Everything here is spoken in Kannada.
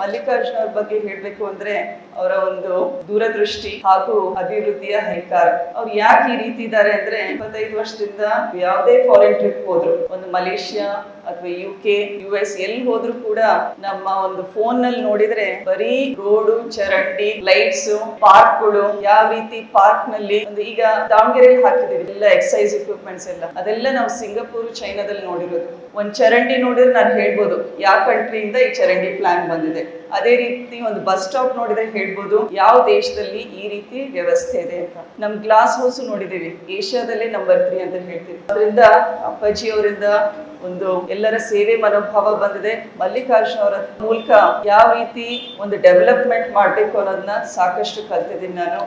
ಮಲ್ಲಿಕಾರ್ಜುನ ಅವ್ರ ಬಗ್ಗೆ ಹೇಳ್ಬೇಕು ಅಂದ್ರೆ ಅವರ ಒಂದು ದೂರದೃಷ್ಟಿ ಹಾಗೂ ಅಭಿವೃದ್ಧಿಯ ಹರಿಕಾರ ಅವ್ರು ಯಾಕೆ ಈ ರೀತಿ ಇದ್ದಾರೆ ಅಂದ್ರೆ ಇಪ್ಪತ್ತೈದು ವರ್ಷದಿಂದ ಯಾವುದೇ ಫಾರಿನ್ ಟ್ರಿಪ್ ಹೋದ್ರು, ಒಂದು ಮಲೇಷ್ಯಾ ಅಥವಾ ಯು ಕೆ ಯು ಎಸ್ ಎಲ್ಲಿ ಹೋದ್ರು ಕೂಡ ನಮ್ಮ ಒಂದು ಫೋನ್ನಲ್ಲಿ ನೋಡಿದ್ರೆ ಬರೀ ರೋಡು, ಚರಂಡಿ ಲೈಟ್ಸ್ ಪಾರ್ಕ್ಗಳು, ಯಾವ ರೀತಿ ಪಾರ್ಕ್ನಲ್ಲಿ ಒಂದು ಈಗ ದಾವಣಗೆರೆ ಹಾಕಿದೀವಿ ಎಲ್ಲ ಎಕ್ಸೈಸ್ ಇಕ್ವಿಪ್ಮೆಂಟ್ಸ್ ಎಲ್ಲ. ಅದೆಲ್ಲ ನಾವು ಸಿಂಗಪೂರ್, ಚೈನಾದಲ್ಲಿ ನೋಡಿರೋದು. ಒಂದ್ ಚರಂಡಿ ನೋಡಿದ್ರೆ ನಾನು ಹೇಳ್ಬೋದು, ಯಾವ ಕಂಟ್ರಿಯಿಂದ ಈ ಚರಂಡಿ ಪ್ಲಾನ್ ಬಂದಿದೆ. ಅದೇ ರೀತಿ ಒಂದು ಬಸ್ ಸ್ಟಾಪ್ ನೋಡಿದ್ರೆ ಹೇಳ್ಬೋದು, ಯಾವ ದೇಶದಲ್ಲಿ ಈ ರೀತಿ ವ್ಯವಸ್ಥೆ ಇದೆ ಅಂತ. ನಮ್ ಗ್ಲಾಸ್ ಹೌಸ್ ನೋಡಿದೀವಿ ಏಷ್ಯಾದಲ್ಲೇ ನಂಬರ್ ತ್ರೀ ಅಂತ ಹೇಳ್ತೀವಿ. ಅದರಿಂದ ಅಪ್ಪಾಜಿ ಅವರಿಂದ ಒಂದು ಎಲ್ಲರ ಸೇವೆ ಮನೋಭಾವ ಬಂದಿದೆ. ಮಲ್ಲಿಕಾರ್ಜುನ ಅವರ ಮೂಲಕ ಯಾವ ರೀತಿ ಒಂದು ಡೆವಲಪ್ಮೆಂಟ್ ಮಾಡ್ಬೇಕು ಅನ್ನೋದನ್ನ ಸಾಕಷ್ಟು ಕಲ್ತಿದ್ದೀನಿ ನಾನು.